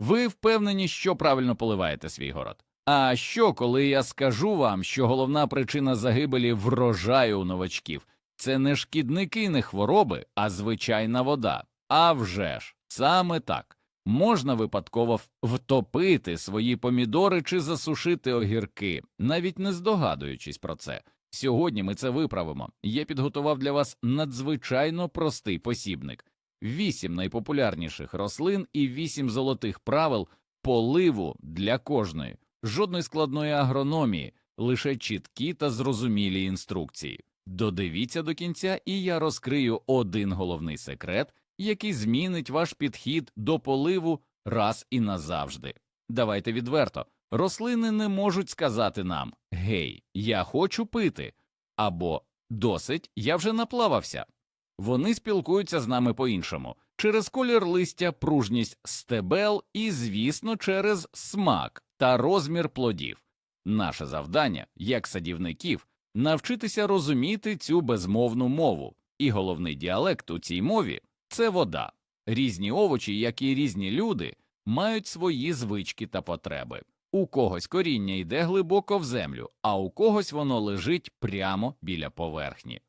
Ви впевнені, що правильно поливаєте свій город. А що, коли я скажу вам, що головна причина загибелі врожаю у новачків це не шкідники, не хвороби, а звичайна вода. А вже ж, саме так. Можна випадково втопити свої помідори чи засушити огірки, навіть не здогадуючись про це. Сьогодні ми це виправимо. Я підготував для вас надзвичайно простий посібник: вісім найпопулярніших рослин і вісім золотих правил поливу для кожної, жодної складної агрономії, лише чіткі та зрозумілі інструкції. Додивіться до кінця, і я розкрию один головний секрет, який змінить ваш підхід до поливу раз і назавжди. Давайте відверто. Рослини не можуть сказати нам Гей, я хочу пити або Досить, я вже наплавався. Вони спілкуються з нами по-іншому через колір листя, пружність стебел і, звісно, через смак та розмір плодів. Наше завдання, як садівників, навчитися розуміти цю безмовну мову, і головний діалект у цій мові це вода. Різні овочі, як і різні люди, мають свої звички та потреби. У когось коріння йде глибоко в землю, а у когось воно лежить прямо біля поверхні.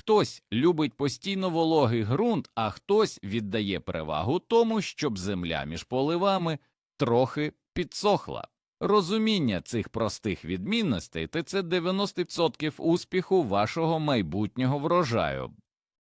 Хтось любить постійно вологий ґрунт, а хтось віддає перевагу тому, щоб земля між поливами трохи підсохла. Розуміння цих простих відмінностей – це 90% успіху вашого майбутнього врожаю.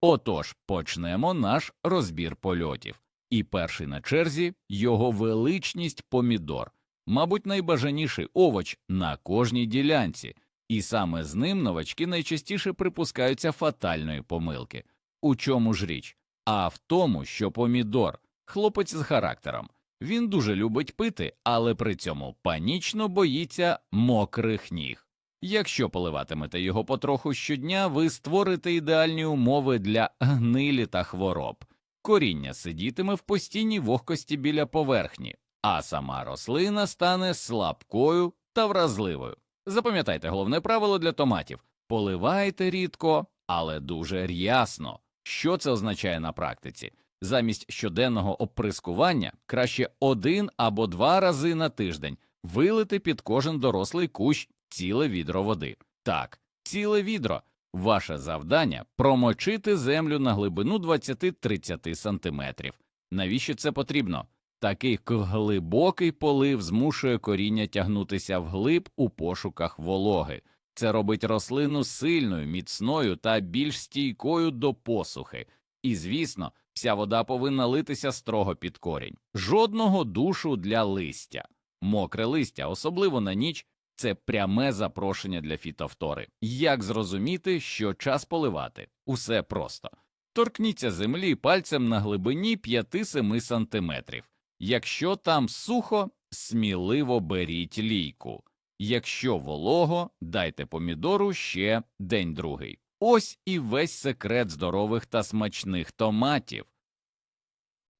Отож, почнемо наш розбір польотів. І перший на черзі його величність помідор, мабуть, найбажаніший овоч на кожній ділянці, і саме з ним новачки найчастіше припускаються фатальної помилки. У чому ж річ? А в тому, що помідор хлопець з характером. Він дуже любить пити, але при цьому панічно боїться мокрих ніг. Якщо поливатимете його потроху щодня, ви створите ідеальні умови для гнилі та хвороб. Коріння сидітиме в постійній вогкості біля поверхні, а сама рослина стане слабкою та вразливою. Запам'ятайте головне правило для томатів поливайте рідко, але дуже рясно. Що це означає на практиці? Замість щоденного оприскування краще один або два рази на тиждень вилити під кожен дорослий кущ ціле відро води. Так, ціле відро. Ваше завдання промочити землю на глибину 20-30 сантиметрів. Навіщо це потрібно? Такий глибокий полив змушує коріння тягнутися вглиб у пошуках вологи. Це робить рослину сильною, міцною та більш стійкою до посухи. І, звісно, вся вода повинна литися строго під корінь. Жодного душу для листя. Мокре листя, особливо на ніч, це пряме запрошення для фітовтори. Як зрозуміти, що час поливати? Усе просто. Торкніться землі пальцем на глибині 5-7 сантиметрів. Якщо там сухо, сміливо беріть лійку. Якщо волого, дайте помідору ще день другий. Ось і весь секрет здорових та смачних томатів.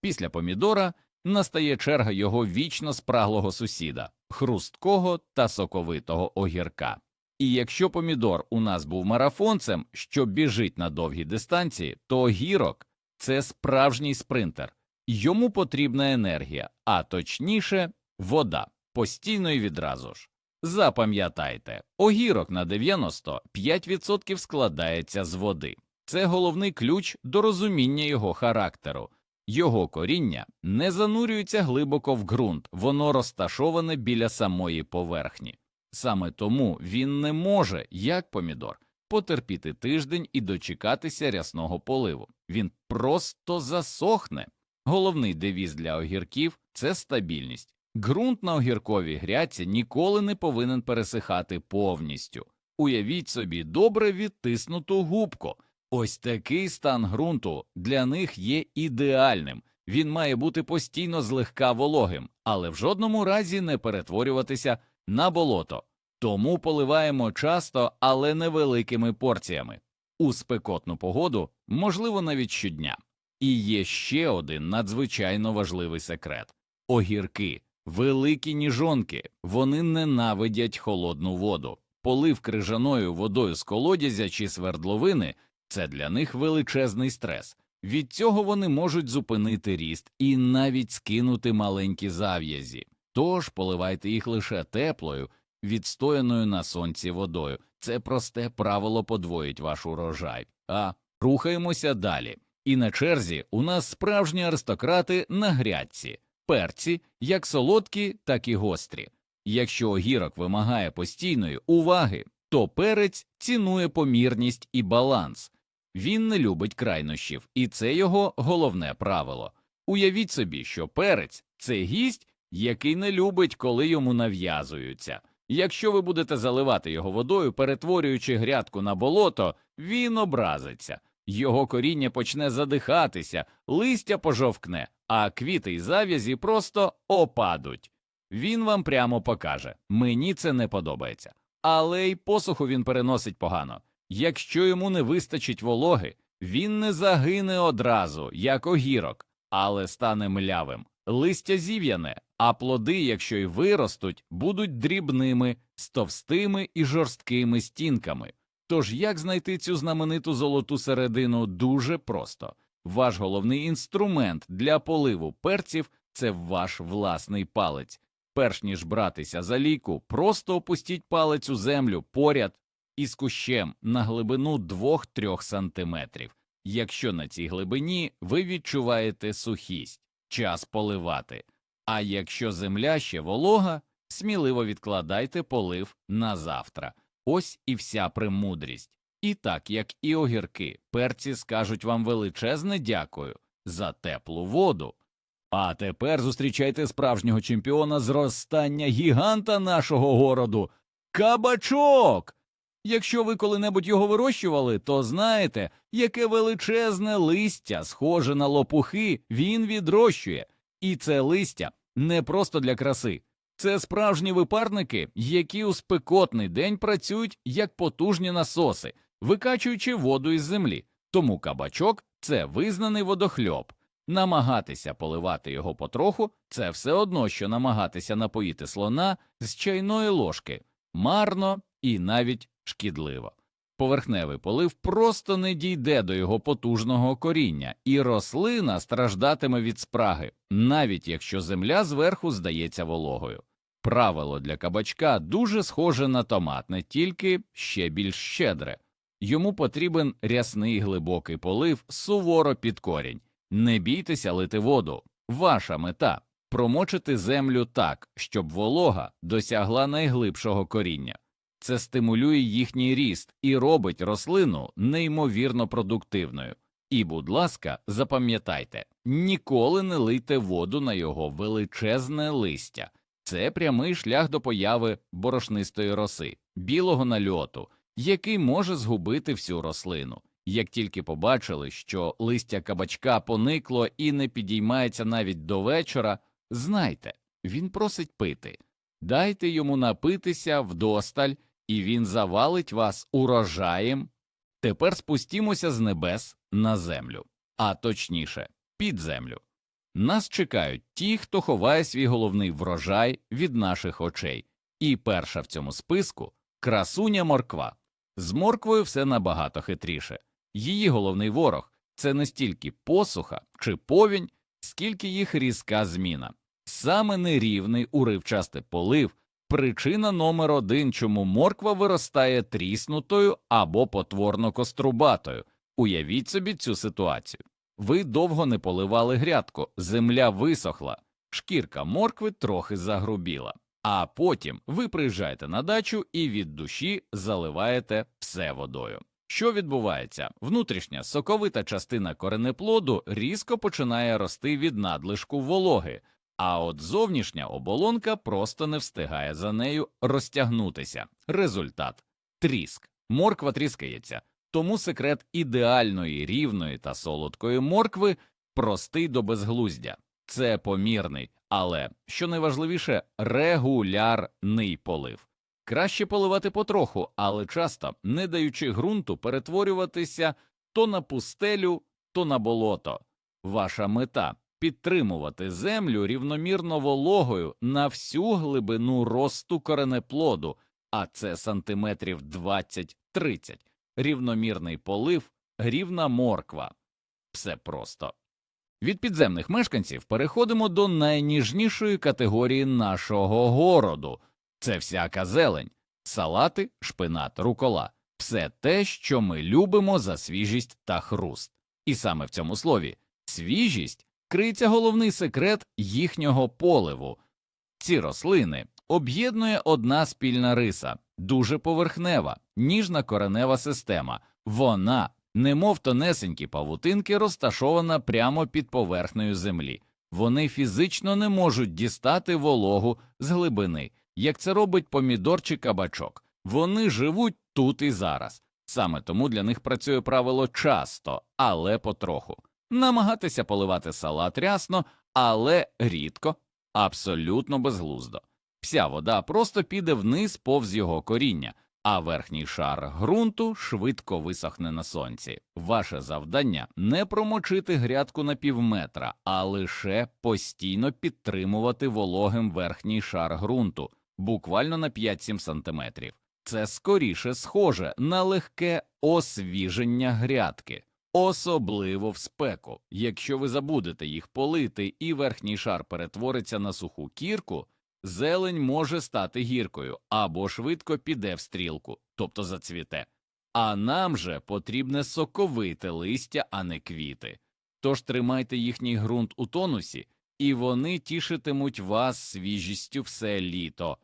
Після помідора настає черга його вічно спраглого сусіда, хрусткого та соковитого огірка. І якщо помідор у нас був марафонцем, що біжить на довгі дистанції, то огірок це справжній спринтер. Йому потрібна енергія, а точніше, вода, постійно і відразу ж. Запам'ятайте, огірок на 95% складається з води. Це головний ключ до розуміння його характеру. Його коріння не занурюється глибоко в ґрунт, воно розташоване біля самої поверхні. Саме тому він не може, як помідор, потерпіти тиждень і дочекатися рясного поливу. Він просто засохне. Головний девіз для огірків це стабільність. Ґрунт на огірковій грядці ніколи не повинен пересихати повністю. Уявіть собі добре відтиснуту губку. Ось такий стан ґрунту для них є ідеальним. Він має бути постійно злегка вологим, але в жодному разі не перетворюватися на болото. Тому поливаємо часто, але невеликими порціями. У спекотну погоду, можливо, навіть щодня. І є ще один надзвичайно важливий секрет огірки, великі ніжонки, вони ненавидять холодну воду. Полив крижаною водою з колодязя чи свердловини це для них величезний стрес. Від цього вони можуть зупинити ріст і навіть скинути маленькі зав'язі. Тож поливайте їх лише теплою, відстояною на сонці водою. Це просте правило подвоїть ваш урожай. А рухаємося далі. І на черзі у нас справжні аристократи на грядці, перці, як солодкі, так і гострі. Якщо огірок вимагає постійної уваги, то перець цінує помірність і баланс. Він не любить крайнощів, і це його головне правило. Уявіть собі, що перець це гість, який не любить, коли йому нав'язуються. Якщо ви будете заливати його водою, перетворюючи грядку на болото, він образиться, його коріння почне задихатися, листя пожовкне, а квіти й зав'язі просто опадуть. Він вам прямо покаже мені це не подобається. Але й посуху він переносить погано. Якщо йому не вистачить вологи, він не загине одразу, як огірок, але стане млявим. Листя зів'яне, а плоди, якщо й виростуть, будуть дрібними, з товстими і жорсткими стінками. Тож як знайти цю знамениту золоту середину дуже просто. Ваш головний інструмент для поливу перців це ваш власний палець. Перш ніж братися за ліку, просто опустіть палець у землю поряд із кущем на глибину 2-3 сантиметрів. Якщо на цій глибині ви відчуваєте сухість, час поливати. А якщо земля ще волога, сміливо відкладайте полив на завтра. Ось і вся премудрість. І так як і огірки, перці скажуть вам величезне дякую за теплу воду. А тепер зустрічайте справжнього чемпіона зростання гіганта нашого городу кабачок. Якщо ви коли-небудь його вирощували, то знаєте, яке величезне листя, схоже на лопухи, він відрощує. І це листя не просто для краси. Це справжні випарники, які у спекотний день працюють як потужні насоси, викачуючи воду із землі. Тому кабачок це визнаний водохльоб. Намагатися поливати його потроху це все одно, що намагатися напоїти слона з чайної ложки, марно і навіть шкідливо. Поверхневий полив просто не дійде до його потужного коріння, і рослина страждатиме від спраги, навіть якщо земля зверху здається вологою. Правило для кабачка дуже схоже на томатне, тільки ще більш щедре. Йому потрібен рясний глибокий полив суворо під корінь. Не бійтеся лити воду. Ваша мета промочити землю так, щоб волога досягла найглибшого коріння. Це стимулює їхній ріст і робить рослину неймовірно продуктивною. І, будь ласка, запам'ятайте, ніколи не лийте воду на його величезне листя. Це прямий шлях до появи борошнистої роси, білого нальоту, який може згубити всю рослину. Як тільки побачили, що листя кабачка поникло і не підіймається навіть до вечора, знайте, він просить пити. Дайте йому напитися вдосталь, і він завалить вас урожаєм. Тепер спустімося з небес на землю, а точніше, під землю. Нас чекають ті, хто ховає свій головний врожай від наших очей, і перша в цьому списку красуня морква. З морквою все набагато хитріше. Її головний ворог це не стільки посуха чи повінь, скільки їх різка зміна. Саме нерівний уривчастий полив причина номер один, чому морква виростає тріснутою або потворно кострубатою. Уявіть собі цю ситуацію. Ви довго не поливали грядку, земля висохла, шкірка моркви трохи загрубіла, а потім ви приїжджаєте на дачу і від душі заливаєте все водою. Що відбувається? Внутрішня соковита частина коренеплоду різко починає рости від надлишку вологи, а от зовнішня оболонка просто не встигає за нею розтягнутися. Результат тріск. Морква тріскається. Тому секрет ідеальної рівної та солодкої моркви простий до безглуздя. Це помірний, але що найважливіше, регулярний полив. Краще поливати потроху, але часто не даючи ґрунту перетворюватися то на пустелю, то на болото. Ваша мета підтримувати землю рівномірно вологою на всю глибину росту коренеплоду, а це сантиметрів 20-30. Рівномірний полив, рівна морква. Все просто. Від підземних мешканців переходимо до найніжнішої категорії нашого городу це всяка зелень, салати, шпинат, рукола, все те, що ми любимо за свіжість та хруст. І саме в цьому слові свіжість криється головний секрет їхнього поливу. Ці рослини об'єднує одна спільна риса, дуже поверхнева, ніжна коренева система. Вона, немов тонесенькі павутинки, розташована прямо під поверхнею землі. Вони фізично не можуть дістати вологу з глибини, як це робить помідор чи кабачок. Вони живуть тут і зараз. Саме тому для них працює правило часто, але потроху. Намагатися поливати салат рясно, але рідко, абсолютно безглуздо. Вся вода просто піде вниз повз його коріння, а верхній шар ґрунту швидко висохне на сонці. Ваше завдання не промочити грядку на півметра, а лише постійно підтримувати вологим верхній шар ґрунту, буквально на 5-7 сантиметрів. Це скоріше схоже на легке освіження грядки, особливо в спеку. Якщо ви забудете їх полити і верхній шар перетвориться на суху кірку, зелень може стати гіркою або швидко піде в стрілку, тобто зацвіте. А нам же потрібне соковите листя, а не квіти. Тож тримайте їхній ґрунт у тонусі, і вони тішитимуть вас свіжістю все літо.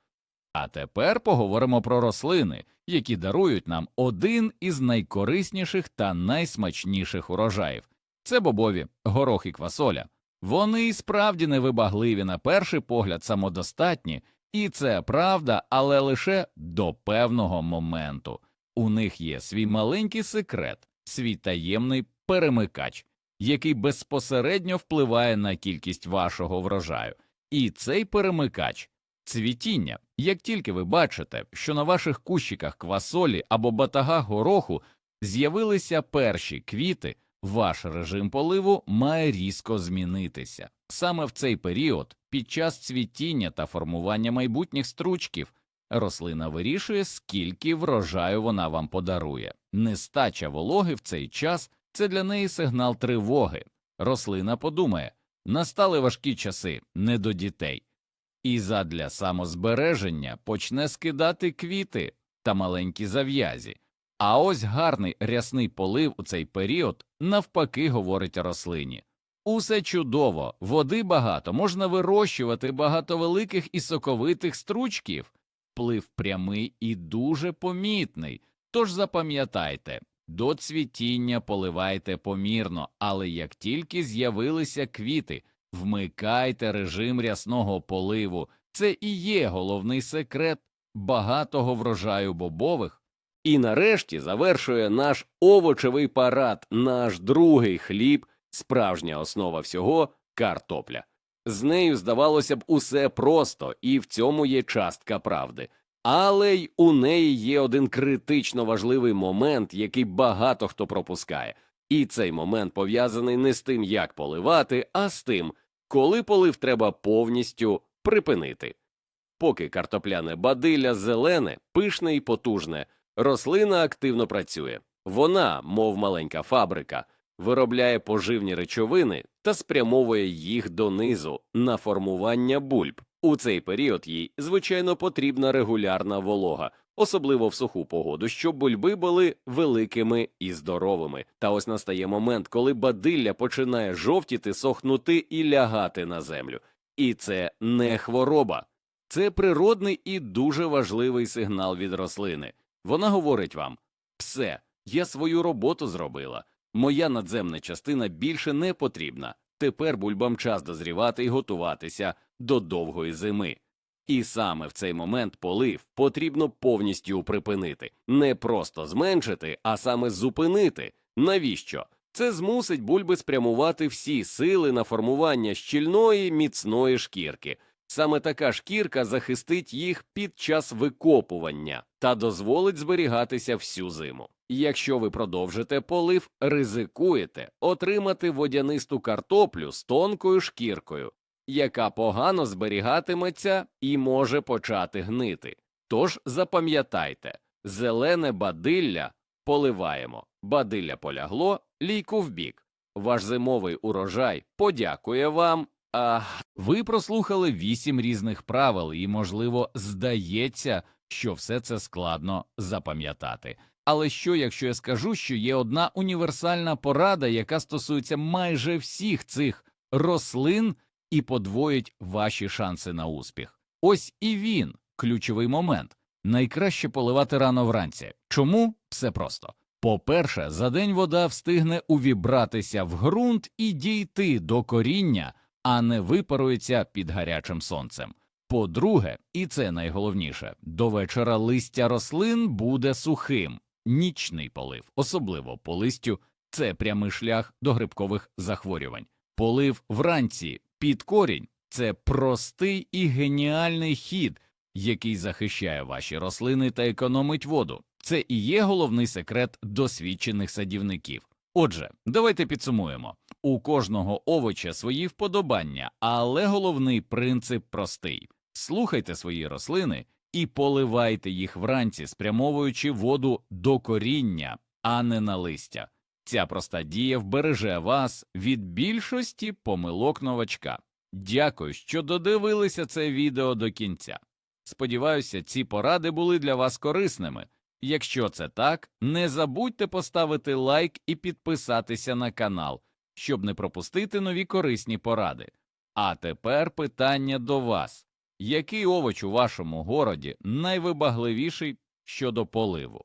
А тепер поговоримо про рослини, які дарують нам один із найкорисніших та найсмачніших урожаїв це бобові, горох і квасоля. Вони і справді невибагливі на перший погляд самодостатні, і це правда, але лише до певного моменту. У них є свій маленький секрет, свій таємний перемикач, який безпосередньо впливає на кількість вашого врожаю. І цей перемикач цвітіння. Як тільки ви бачите, що на ваших кущиках квасолі або батагах гороху з'явилися перші квіти, ваш режим поливу має різко змінитися. Саме в цей період, під час цвітіння та формування майбутніх стручків, рослина вирішує, скільки врожаю вона вам подарує. Нестача вологи в цей час це для неї сигнал тривоги. Рослина подумає настали важкі часи, не до дітей і задля самозбереження почне скидати квіти та маленькі зав'язі. А ось гарний рясний полив у цей період навпаки говорить рослині. Усе чудово, води багато, можна вирощувати багато великих і соковитих стручків. Плив прямий і дуже помітний. Тож запам'ятайте, до цвітіння поливайте помірно, але як тільки з'явилися квіти, Вмикайте режим рясного поливу, це і є головний секрет багатого врожаю бобових. І нарешті завершує наш овочевий парад, наш другий хліб, справжня основа всього картопля. З нею, здавалося б, усе просто, і в цьому є частка правди. Але й у неї є один критично важливий момент, який багато хто пропускає. І цей момент пов'язаний не з тим, як поливати, а з тим, коли полив треба повністю припинити. Поки картопляне бадилля зелене, пишне і потужне, рослина активно працює. Вона, мов маленька фабрика, виробляє поживні речовини та спрямовує їх донизу на формування бульб. У цей період їй, звичайно, потрібна регулярна волога, особливо в суху погоду, щоб бульби були великими і здоровими. Та ось настає момент, коли бадилля починає жовтіти, сохнути і лягати на землю. І це не хвороба, це природний і дуже важливий сигнал від рослини. Вона говорить вам все, я свою роботу зробила, моя надземна частина більше не потрібна. Тепер бульбам час дозрівати і готуватися до довгої зими. І саме в цей момент полив потрібно повністю припинити, не просто зменшити, а саме зупинити. Навіщо? Це змусить бульби спрямувати всі сили на формування щільної міцної шкірки. Саме така шкірка захистить їх під час викопування та дозволить зберігатися всю зиму. Якщо ви продовжите полив, ризикуєте отримати водянисту картоплю з тонкою шкіркою, яка погано зберігатиметься і може почати гнити. Тож запам'ятайте, зелене бадилля поливаємо, бадилля полягло, лійку вбік. Ваш зимовий урожай подякує вам. А Ви прослухали вісім різних правил, і, можливо, здається, що все це складно запам'ятати. Але що, якщо я скажу, що є одна універсальна порада, яка стосується майже всіх цих рослин і подвоїть ваші шанси на успіх? Ось і він, ключовий момент. Найкраще поливати рано вранці. Чому? Все просто. По-перше, за день вода встигне увібратися в ґрунт і дійти до коріння, а не випарується під гарячим сонцем. По-друге, і це найголовніше, до вечора листя рослин буде сухим. Нічний полив, особливо по листю, це прямий шлях до грибкових захворювань. Полив вранці під корінь це простий і геніальний хід, який захищає ваші рослини та економить воду. Це і є головний секрет досвідчених садівників. Отже, давайте підсумуємо. У кожного овоча свої вподобання, але головний принцип простий: слухайте свої рослини і поливайте їх вранці, спрямовуючи воду до коріння, а не на листя. Ця проста дія вбереже вас від більшості помилок новачка. Дякую, що додивилися це відео до кінця. Сподіваюся, ці поради були для вас корисними. Якщо це так, не забудьте поставити лайк і підписатися на канал, щоб не пропустити нові корисні поради. А тепер питання до вас: який овоч у вашому городі найвибагливіший щодо поливу?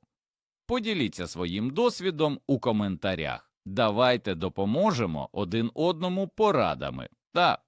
Поділіться своїм досвідом у коментарях. Давайте допоможемо один одному порадами та